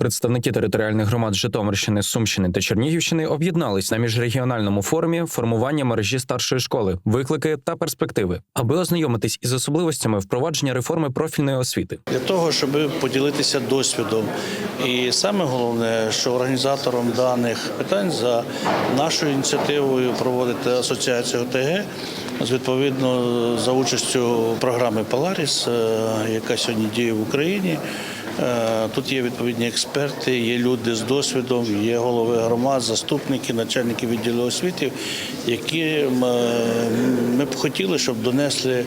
Представники територіальних громад Житомирщини, Сумщини та Чернігівщини об'єднались на міжрегіональному форумі формування мережі старшої школи, виклики та перспективи, аби ознайомитись із особливостями впровадження реформи профільної освіти. для того, щоб поділитися досвідом. І саме головне, що організатором даних питань за нашою ініціативою проводити асоціацію ОТГ з відповідно за участю програми Паларіс, яка сьогодні діє в Україні. Е, Тут є відповідні експерти, є люди з досвідом, є голови громад, заступники, начальники відділу освіти, які е, ми б хотіли, щоб донесли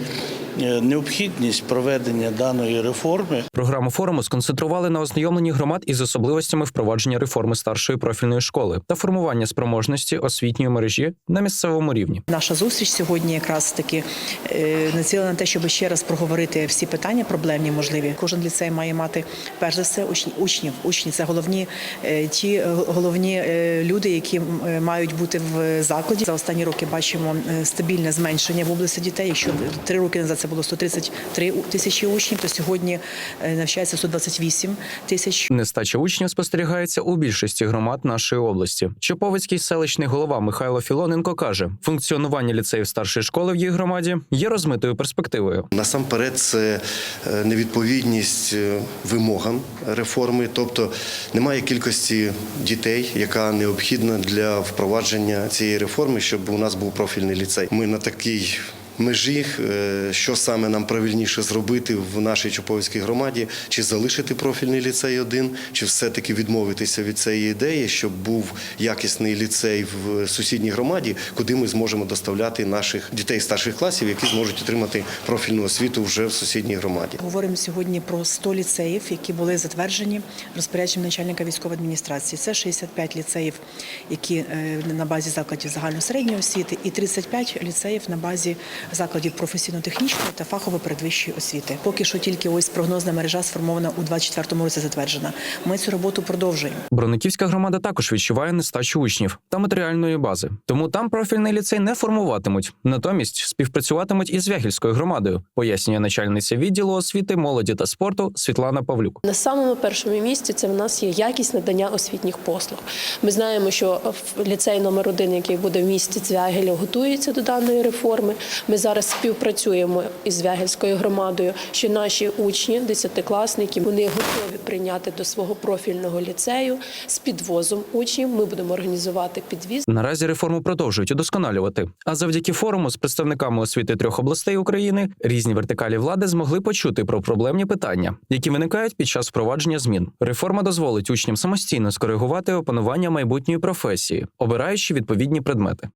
необхідність проведення даної реформи Програму форуму сконцентрували на ознайомленні громад із особливостями впровадження реформи старшої профільної школи та формування спроможності освітньої мережі на місцевому рівні. Наша зустріч сьогодні якраз таки е, націлена на те, щоб ще раз проговорити всі питання проблемні, можливі. Кожен ліцей має мати перш за все учнів. Учні це головні е, ті е, головні е, люди, які м, е, мають бути в закладі. За останні роки бачимо е, стабільне зменшення в області дітей. Якщо три роки назад це було 133 тисячі учнів, то сьогодні е, навчається 128 тисяч. Нестача учнів спостерігається у більшості громад нашої області. Чоповицький селищний голова Михайло Філоненко каже: функціонування ліцеїв старшої школи в їх громаді є розмитою перспективою. Насамперед, це е, невідповідність е, вимогам реформи, тобто немає кількості дітей, яка необхідна для впровадження цієї реформи, щоб у нас був профільний ліцей. Ми на такій. Межі, е, що саме нам правильніше зробити в нашій Чоповській громаді, чи залишити профільний ліцей один, чи все-таки відмовитися від цієї ідеї, щоб був якісний ліцей в сусідній громаді, куди ми зможемо доставляти наших дітей старших класів, які зможуть отримати профільну освіту вже в сусідній громаді. Говоримо сьогодні про 100 ліцеїв, які були затверджені розпорядженням начальника військової адміністрації. Це 65 ліцеїв, які е, на базі закладів загальносередньої освіти, і 35 ліцеїв на базі закладів професійно-технічної та фахово-передвищої освіти. Поки що тільки ось прогнозна мережа сформована у 24-му році затверджена. Ми цю роботу продовжуємо. Брониківська громада також відчуває нестачу учнів та матеріальної бази. Тому там профільний ліцей не формуватимуть. Натомість співпрацюватимуть із Вягільською громадою, пояснює начальниця відділу освіти, молоді та спорту Світлана Павлюк. На самому першому місці це в нас є якість надання освітніх послуг. Ми знаємо, що в ліцей номер один, який буде в місті Цвягеля, готується до даної реформи. Ми зараз співпрацюємо із Звягельською громадою, що наші учні, десятикласники, вони готові прийняти до свого профільного ліцею з підвозом учнів. Ми будемо організувати підвіз. Наразі реформу продовжують удосконалювати. А завдяки форуму з представниками освіти трьох областей України різні вертикалі влади змогли почути про проблемні питання, які виникають під час впровадження змін. Реформа дозволить учням самостійно скоригувати опанування майбутньої професії, обираючи відповідні предмети.